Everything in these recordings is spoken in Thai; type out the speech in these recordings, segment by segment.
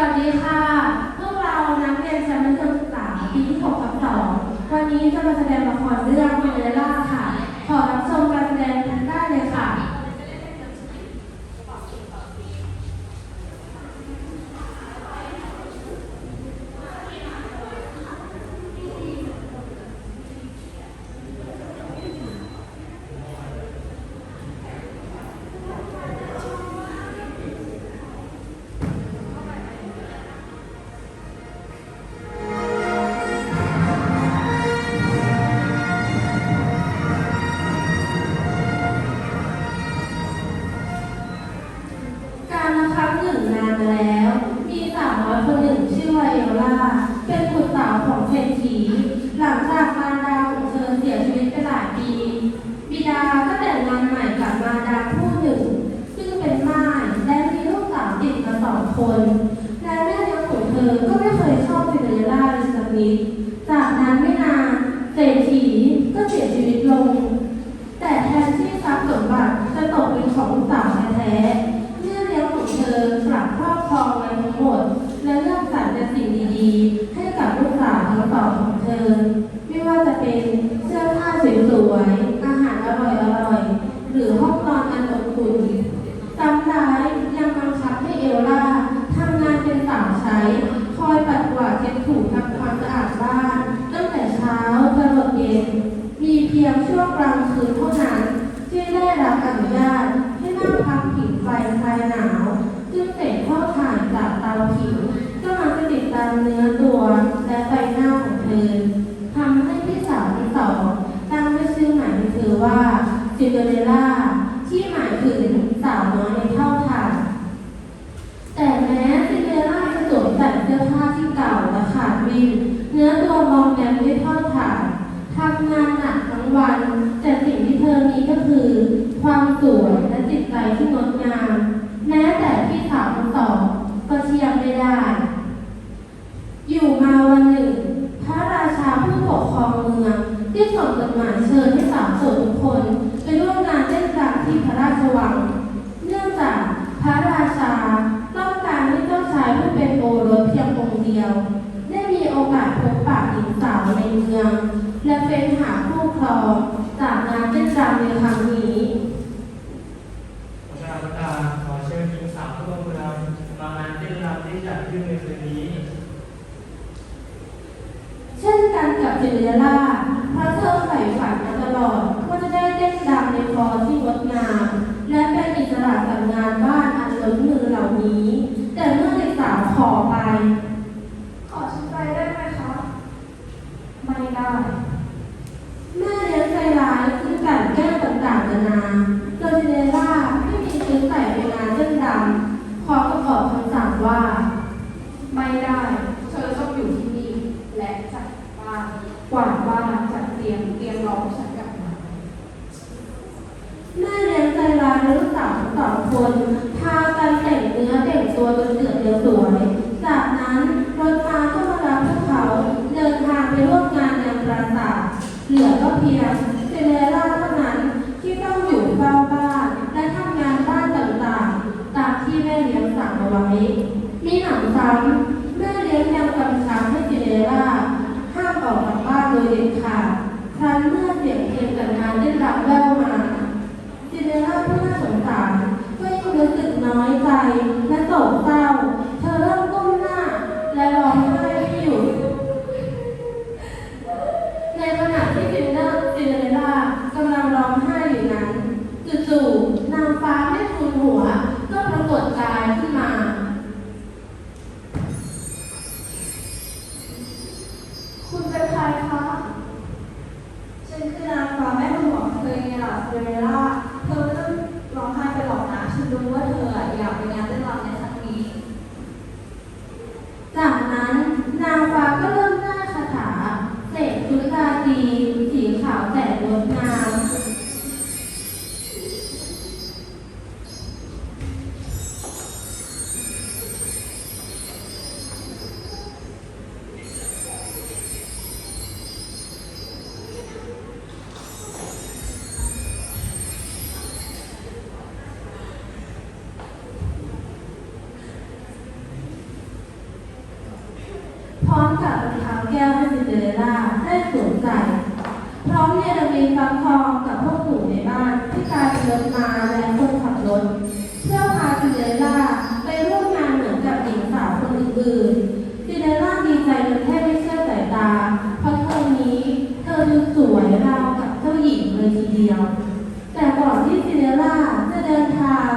วัสดีค่ะ พวกเรานักเรียนชั้นมัธยมศึกษาปีที่6กับ2วันนี้จะมาแสดงละครเรื่องเมเลล่าค่ะ ขอรับชมการแสดงทันได้เลยค่ะ มาแล้ว มีสาวน้อยคนหนึ่งชื่อว่าเอล่าเป็นบุตรสาวของเศรษฐี หลังจากมารดาของเธอเสียชีวิตไปหลายปี บิดาก็แต่งงานใหม่กับมารดาผู้หนึ่ง ซึ่งเป็นม่ายและมีลูกสาวติดมาสองคน และแม่เลี้ยงของเธอก็ไม่เคยชอบซินเดอเรลล่าเลยสักนิดจากนั้นไม่นานเศรษฐีก็เสียชีวิตลง แต่แทนที่ทรัพย์สมบัติจะตกเป็นของลูกสาวแท้ๆเมื่อเลี้ยงของเธอกลับ ครองไว้ทั้งหมด และเลือกสรรแต่สิ่งดีๆ ให้กับลูกสาวทั้งสองของเธอ ไม่ว่าจะเป็นเสื้อผ้าสวยๆ อาหารอร่อยๆ หรือห้องนอนอันอบอุ่นซ้ำร้ายยังบังคับให้เอลล่าทำงานเป็นสาวใช้ คอยปัดกวาดเช็ดถูทำความสะอาดบ้าน ตั้งแต่เช้าจนเย็น มีเพียงช่วงกลางคืนเท่านั้น ที่ได้รับอนุญาตให้นั่งพักผิงไฟคลายหนาว ซึ่งเศษข้าวถ่านจากเตาผิงก็มักจะติดตามเนื้อตัวและใบหน้าของเธอทำให้พี่สาวทั้งสองตั้งให้ชื่อใหม่ให้เธอว่าซินเดอเรลล่า ที่หมายถึงสาวน้อยในเท่าถ่าน แต่แม้ซินเดอเรลล่าจะสวมใส่เสื้อผ้าที่เก่าและขาดวิ่นเนื้อตัวมองแงมด้วยท่อนขานทำงานหนักทั้งวัน แต่สิ่งที่เธอมีก็คือ ความสวยและจิตใจที่งดงาม แม้แต่พี่สาวทั้งสองก็เทียบไม่ได้ อยู่มาวันหนึ่ง พระราชาผู้ปกครองเมืองได้ส่งจดหมายเชิญให้สาวโสดทุกคนไปร่วมงานเต้นรำที่พระราชวัง เนื่องจากพระราชาต้องการให้เจ้าชายผู้เป็นโอรสเพียงองค์เดียว ได้มีโอกาสพบปะหญิงสาวในเมือง และเป็นหาคู่ครองจากงานเต้นรำในครั้งนี้ ประชาประกาศขอเชิญหญิงสาวทุกคนรำมางานเต้นรำที่จัดขึ้นในคืนนี้ เช่นกันกับจินเดอเรลล่าเพราะเธอใฝ่ฝันมาตลอดว่าจะได้เต้นรำในคอที่งดงาม และเป็นอิสระจากงานบ้านอันล้นมือเหล่า นี้ แต่เมื่อเด็กสาวขอไป ขอฉันไปได้ไหมคะ ไม่ได้ แม่เลี้ยงใจร้ายซึ่งกลันแก้ต่างๆนานาโดยจินเดอเรลล่าไม่มีซื้อใส่ไปงานเต้นรำขอประกอบคำสั่งว่า ไม่ได้ เธอต้องอยู่ที่นี่ และจัดบ้านกวาดบ้านจัดเตียงเตรียมรอให้ฉันกลับมาแม่เลี้ยงใจร้ายและลูกสาวทั้งสองคนพากันแต่งเนื้อแต่ จนเกือสวย จากนั้นรถม้าก็มารับพวกเขาเดินทางไปร่วมงานยังปราสาทเหลือก็เพียงเซเลล่าเท่านั้นที่ต้องอยู่เฝ้าบ้านและทำงานบ้านต่างๆ ตามที่แม่เลี้ยงสั่งเอาไว้ มีหนังซ้ำ ใจและโศกเศร้า เธอเริ่มก้มหน้า และร้องไห้ไม่หยุดในขณะที่จินเดอร์จินเดอเรลล่ากำลังร้องไห้อยู่นั้นจู่ๆนางฟ้าได้ทูลหัว ก็ปรากฏกายขึ้นมาคุณเป็นใครคะ ฉันคือนางฟ้าแม่คุณหมอเธอไงล่ะเซเรล่า มกับรองเท้าแก้วให้ซินเดอเรลล่าได้สวมใส่พร้อมเนรมิตฟักทองกับพวกหนูในบ้านที่กลายเป็นรถมาและคนขับรถเพื่อพาซินเดอเรลล่าไปร่วมงานเหมือนกับหญิงสาวคนอื่นๆซินเดอเรลล่าดีใจจนแทบไม่เชื่อสายตา เพราะเธอนี้เธอดูสวยราวกับเจ้าหญิงเลยทีเดียว แต่ก่อนที่ซินเดอเรลล่าจะเดินทาง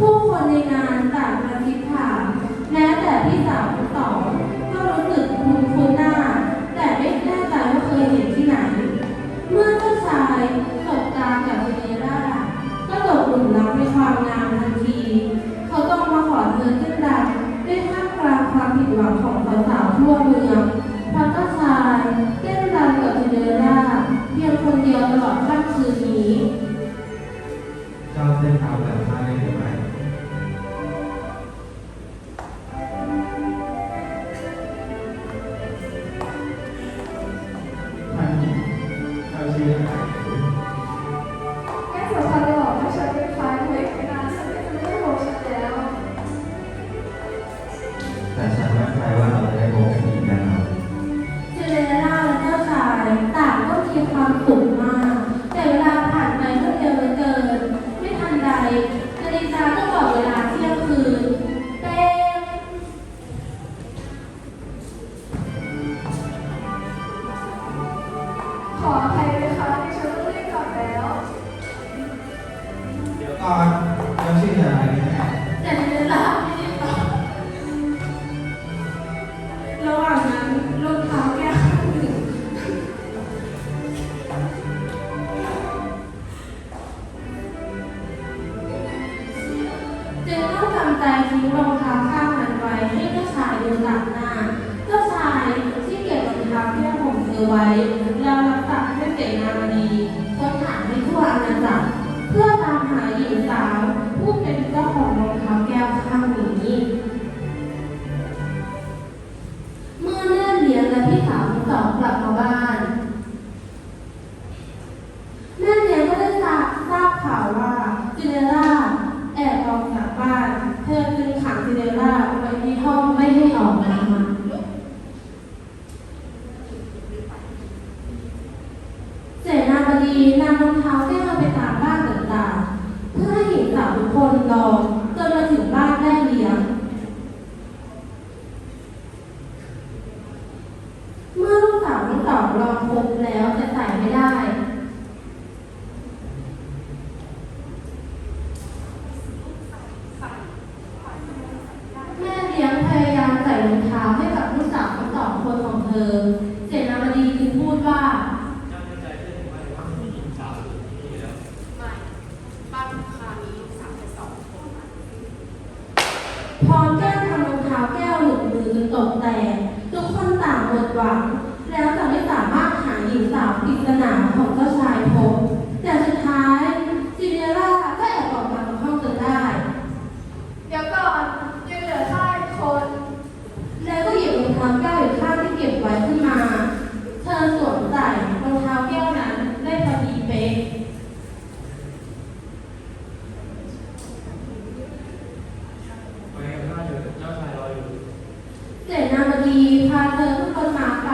ผู้คนในงานต่างกระซิบถามแม้แต่พี่สาวคุณสองก็รู้สึกคุ้นคุ้นหน้า แต่ไม่แน่ใจว่าเคยเห็นที่ไหน เมื่อเจ้าชายตกตากับเวเนร่าก็ตกหลุมรักในความงามทันที เขาต้องมาขอเธอขึ้นดังด้วยท่ามกลางความผิดหวังของสาวๆทั่วเมืองพระเจ้าชายเต้น Thank you. ต่อรองครบแล้วจะใส่ไม่ได้ีพาเธอขึ้นบนมาไป